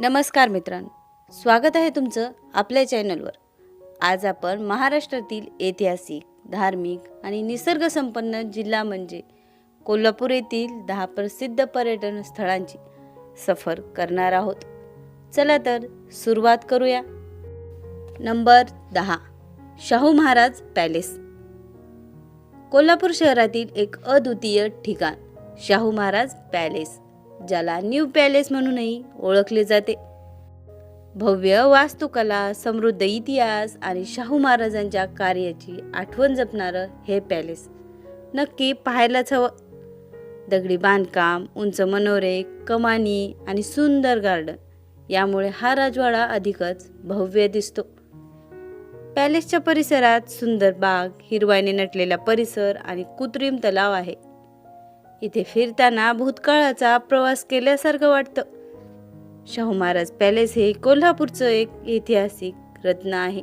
नमस्कार मित्रांनो. स्वागत आहे तुमचं आपल्या चॅनलवर. आज आपण महाराष्ट्रातील ऐतिहासिक धार्मिक आणि निसर्गसंपन्न जिल्हा म्हणजे कोल्हापूर येथील दहा प्रसिद्ध पर्यटन स्थळांची सफर करणार आहोत. चला तर सुरुवात करूया. नंबर दहा शाहू महाराज पॅलेस. कोल्हापूर शहरातील एक अद्वितीय ठिकाण शाहू महाराज पॅलेस. ज्याला न्यू पॅलेस म्हणूनही ओळखले जाते. भव्य वास्तुकला समृद्ध इतिहास आणि शाहू महाराजांच्या कार्याची आठवण जपणारं हे पॅलेस. नक्की पाहायलाच हवं. दगडी बांधकाम उंच मनोरे कमानी आणि सुंदर गार्डन यामुळे हा राजवाडा अधिकच भव्य दिसतो. पॅलेसच्या परिसरात सुंदर बाग हिरवाईने नटलेला परिसर आणि कृत्रिम तलाव आहे. इथे फिरताना भूतकाळाचा प्रवास केल्यासारखं वाटतं. शाहू महाराज पॅलेस हे कोल्हापूरचं एक ऐतिहासिक रत्न आहे.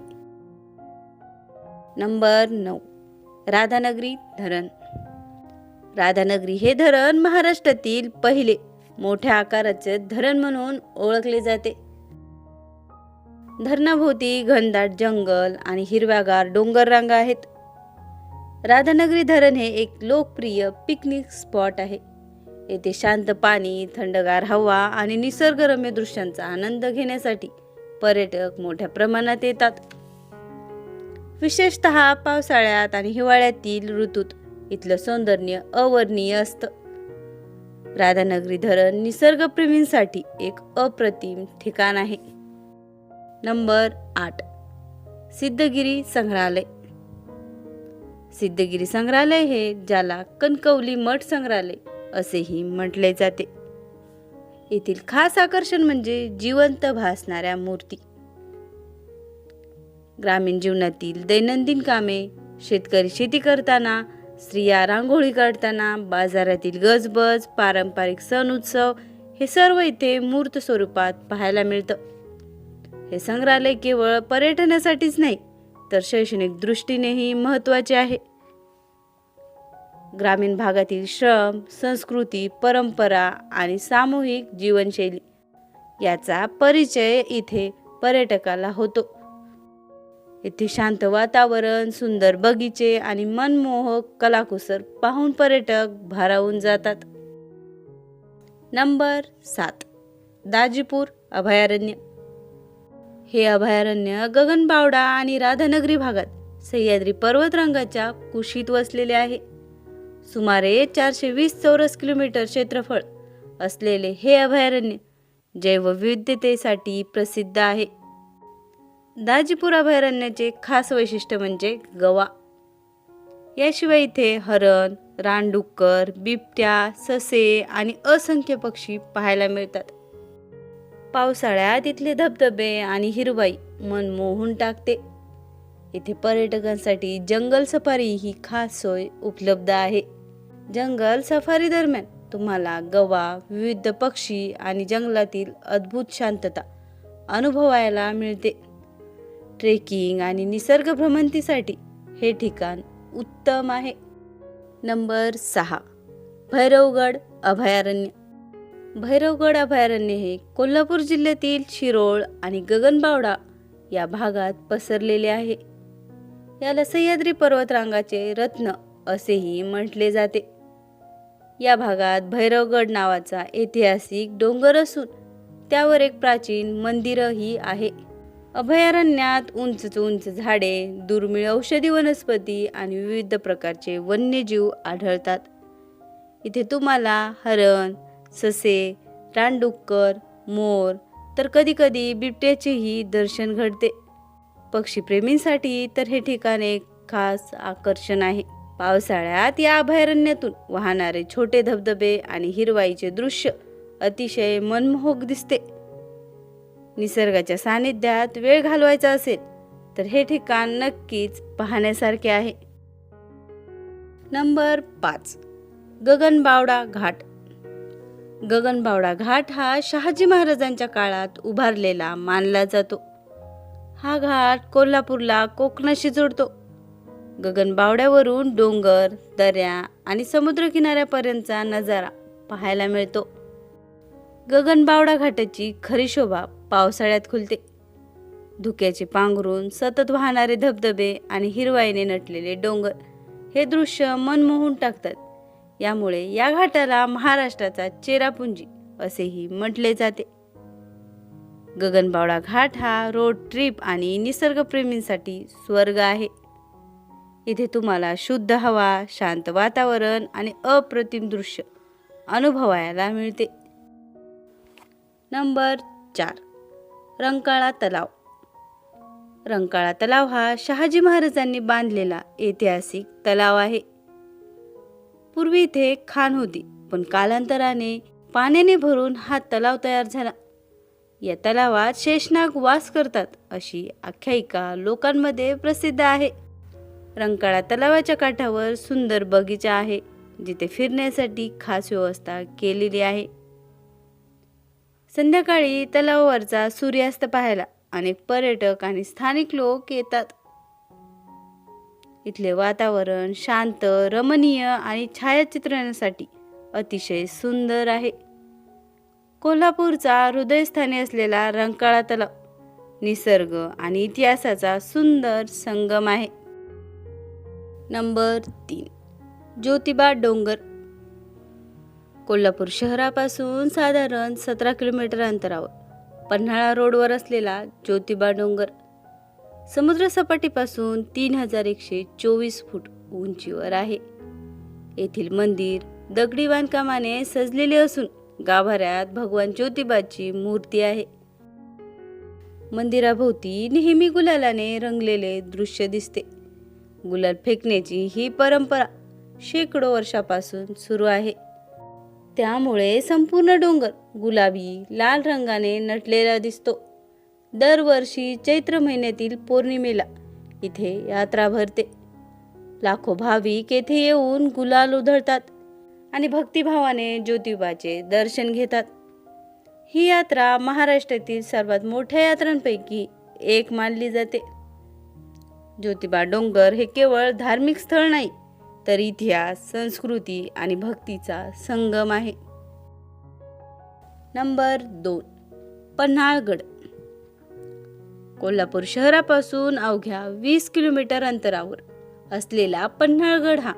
नंबर नऊ राधानगरी धरण. राधानगरी हे धरण महाराष्ट्रातील पहिले मोठ्या आकाराचे धरण म्हणून ओळखले जाते. धरणाभोवती घनदाट जंगल आणि हिरव्यागार डोंगर रांगा आहेत. राधानगरी धरण हे एक लोकप्रिय पिकनिक स्पॉट आहे. येथे शांत पाणी थंडगार हवा आणि निसर्गरम्य दृश्यांचा आनंद घेण्यासाठी पर्यटक मोठ्या प्रमाणात येतात. विशेषतः पावसाळ्यात आणि हिवाळ्यातील ऋतूत इथलं सौंदर्य अवर्णीय असतं. राधानगरी धरण निसर्गप्रेमींसाठी एक अप्रतिम ठिकाण आहे. नंबर आठ सिद्धगिरी संग्रहालय. सिद्धगिरी संग्रहालय हे ज्याला कणकवली मठ संग्रहालय असेही म्हटले जाते. येथील खास आकर्षण म्हणजे जिवंत भासणाऱ्या मूर्ती. ग्रामीण जीवनातील दैनंदिन कामे शेतकरी शेती करताना स्त्रिया रांगोळी काढताना बाजारातील गजबज पारंपरिक सण उत्सव हे सर्व इथे मूर्त स्वरूपात पाहायला मिळतं. हे संग्रहालय केवळ पर्यटनासाठीच नाही तर शैक्षणिक दृष्टीनेही महत्त्वाचे आहे. ग्रामीण भागातील श्रम संस्कृती परंपरा आणि सामूहिक जीवनशैली याचा परिचय इथे पर्यटकाला होतो. येथे शांत वातावरण सुंदर बगीचे आणि मनमोहक कलाकुसर पाहून पर्यटक भारावून जातात. नंबर सात दाजीपूर अभयारण्य. हे अभयारण्य गगनबावडा आणि राधानगरी भागात सह्याद्री पर्वतरांगाच्या कुशीत वसलेले आहे. सुमारे चारशे वीस चौरस किलोमीटर क्षेत्रफळ असलेले हे अभयारण्य जैवविविधतेसाठी प्रसिद्ध आहे. दाजीपूर अभयारण्याचे खास वैशिष्ट्य म्हणजे गवा. याशिवाय इथे हरण रानडुक्कर बिबट्या ससे आणि असंख्य पक्षी पाहायला मिळतात. पावसाळ्यात इथले धबधबे आणि हिरवाई मन मोहून टाकते. इथे पर्यटकांसाठी जंगल सफारी ही खास सोय उपलब्ध आहे. जंगल सफारी दरम्यान तुम्हाला गवा विविध पक्षी आणि जंगलातील अद्भुत शांतता अनुभवायला मिळते. ट्रेकिंग आणि निसर्ग भ्रमंतीसाठी हे ठिकाण उत्तम आहे. नंबर सहा भैरवगड अभयारण्य. भैरवगड अभयारण्य हे कोल्हापूर जिल्ह्यातील शिरोळ आणि गगनबावडा या भागात पसरलेले आहे. याला सह्याद्री पर्वतरांगाचे रत्न असेही म्हटले जाते. या भागात भैरवगड नावाचा ऐतिहासिक डोंगर असून त्यावर एक प्राचीन मंदिरही आहे. अभयारण्यात उंच उंच झाडे दुर्मिळ औषधी वनस्पती आणि विविध प्रकारचे वन्यजीव आढळतात. इथे तुम्हाला हरण ससे रानडुक्कर मोर तर कधीकधी बिबट्याचेही दर्शन घडते. पक्षीप्रेमींसाठी तर हे ठिकाण एक खास आकर्षण आहे. पावसाळ्यात या अभयारण्यातून वाहणारे छोटे धबधबे आणि हिरवाईचे दृश्य अतिशय मनमोहक दिसते. निसर्गाच्या सानिध्यात वेळ घालवायचा असेल तर हे ठिकाण नक्कीच पाहण्यासारखे आहे. नंबर पाच. गगनबावडा घाट. गगनबावडा घाट हा शहाजी महाराजांच्या काळात उभारलेला मानला जातो. हा घाट कोल्हापूरला कोकणाशी जोडतो. गगनबावड्यावरून डोंगर दऱ्या आणि समुद्रकिनाऱ्यापर्यंतचा नजारा पाहायला मिळतो. गगनबावडा घाटाची खरी शोभा पावसाळ्यात खुलते. धुक्याचे पांघरून सतत वाहणारे धबधबे आणि हिरवाईने नटलेले डोंगर हे दृश्य मनमोहून टाकतात. यामुळे या घाटाला महाराष्ट्राचा चेरापुंजी असेही म्हटले जाते. गगनबावडा घाट हा रोड ट्रिप आणि निसर्गप्रेमींसाठी स्वर्ग आहे. इथे तुम्हाला शुद्ध हवा शांत वातावरण आणि अप्रतिम दृश्य अनुभवायला मिळते. नंबर चार रंकाळा तलाव. रंकाळा तलाव हा शहाजी महाराजांनी बांधलेला ऐतिहासिक तलाव आहे. पूर्वी इथे खाण होती पण कालांतराने पाण्याने भरून हा तलाव तयार झाला. या तलावात शेषनाग वास करतात अशी आख्यायिका लोकांमध्ये प्रसिद्ध आहे. रंकाळा तलावाच्या काठावर सुंदर बगीचा आहे जिथे फिरण्यासाठी खास व्यवस्था केलेली आहे. संध्याकाळी तलावावरचा सूर्यास्त पाहायला अनेक पर्यटक आणि स्थानिक लोक येतात. इथले वातावरण शांत रमणीय आणि छायाचित्रणासाठी अतिशय सुंदर आहे. कोल्हापूरचा हृदयस्थानी असलेला रंकाळा तलाव निसर्ग आणि इतिहासाचा सुंदर संगम आहे. नंबर तीन ज्योतिबा डोंगर. कोल्हापूर शहरापासून साधारण सतरा किलोमीटर अंतरावर पन्हाळा रोडवर असलेला ज्योतिबा डोंगर. समुद्रसपाटीपासून तीन हजार एकशे चोवीस फूट उंचीवर आहे. येथील मंदिर दगडी बांधकामाने सजलेले असून गाभाऱ्यात भगवान ज्योतिबाची मूर्ती आहे. मंदिराभोवती नेहमी गुलालाने रंगलेले दृश्य दिसते. गुलाल फेकण्याची ही परंपरा शेकडो वर्षापासून सुरू आहे. त्यामुळे संपूर्ण डोंगर गुलाबी लाल रंगाने नटलेला दिसतो. दरवर्षी चैत्र महिन्यातील पौर्णिमेला इथे यात्रा भरते. लाखो भाविक येथे येऊन गुलाल उधळतात आणि भक्तिभावाने ज्योतिबाचे दर्शन घेतात. ही यात्रा महाराष्ट्रातील सर्वात मोठ्या यात्रांपैकी एक मानली जाते. ज्योतिबा डोंगर हे केवळ धार्मिक स्थळ नाही तर इतिहास संस्कृती आणि भक्तीचा संगम आहे. नंबर दोन पन्हाळगड. कोल्हापूर शहरापासून अवघ्या वीस किलोमीटर अंतरावर असलेला पन्हाळगड हा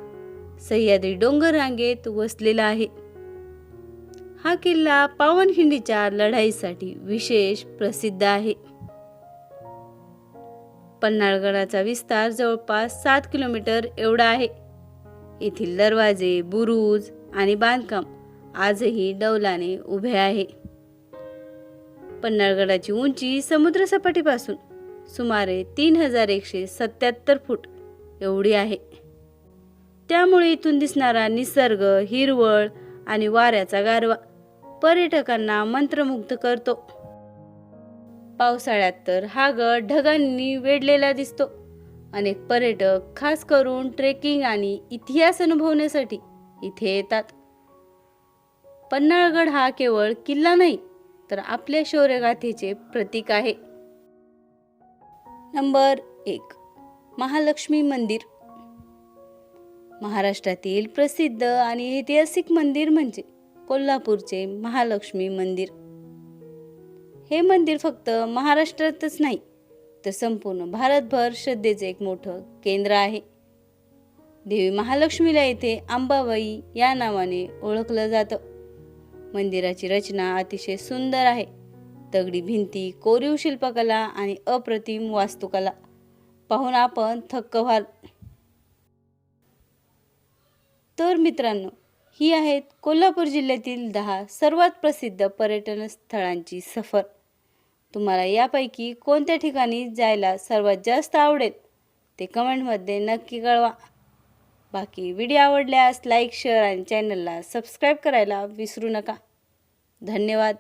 सह्याद्री डोंगर रांगेत वसलेला आहे. हा किल्ला पावनखिंडीच्या लढाईसाठी विशेष प्रसिद्ध आहे. पन्हाळगडाचा विस्तार जवळपास सात किलोमीटर एवढा आहे. येथील दरवाजे बुरुज आणि बांधकाम आजही डौलाने उभे आहे. पन्हाळगडाची उंची समुद्रसपाटीपासून सुमारे तीन हजार एकशे सत्याहत्तर फूट एवढी आहे. त्यामुळे इथून दिसणारा निसर्ग हिरवळ आणि वाऱ्याचा गारवा पर्यटकांना मंत्रमुग्ध करतो. पावसाळ्यात तर हा गड ढगांनी वेढलेला दिसतो. अनेक पर्यटक खास करून ट्रेकिंग आणि इतिहास अनुभवण्यासाठी इथे येतात. पन्हाळगड हा केवळ किल्ला नाही तर आपल्या शौर्यगाथेचे प्रतीक आहे. नंबर एक महालक्ष्मी मंदिर. महाराष्ट्रातील प्रसिद्ध आणि ऐतिहासिक मंदिर म्हणजे कोल्हापूरचे महालक्ष्मी मंदिर. हे मंदिर फक्त महाराष्ट्रातच नाही तर संपूर्ण भारतभर श्रद्धेचे एक मोठं केंद्र आहे. देवी महालक्ष्मीला येथे अंबाबाई या नावाने ओळखलं जातं. मंदिराची रचना अतिशय सुंदर आहे. दगडी भिंती कोरीव शिल्पकला आणि अप्रतिम वास्तुकला. पाहून आपण थक्क व्हाल. तर मित्रांनो ही आहेत कोल्हापूर जिल्ह्यातील दहा सर्वात प्रसिद्ध पर्यटन स्थळांची सफर. तुम्हाला यापैकी कोणत्या ठिकाणी जायला सर्वात जास्त आवडेल? ते कमेंटमध्ये नक्की कळवा. बाकी व्हिडिओ आवडल्यास लाईक शेअर आणि चॅनलला सबस्क्राईब करायला विसरू नका. धन्यवाद.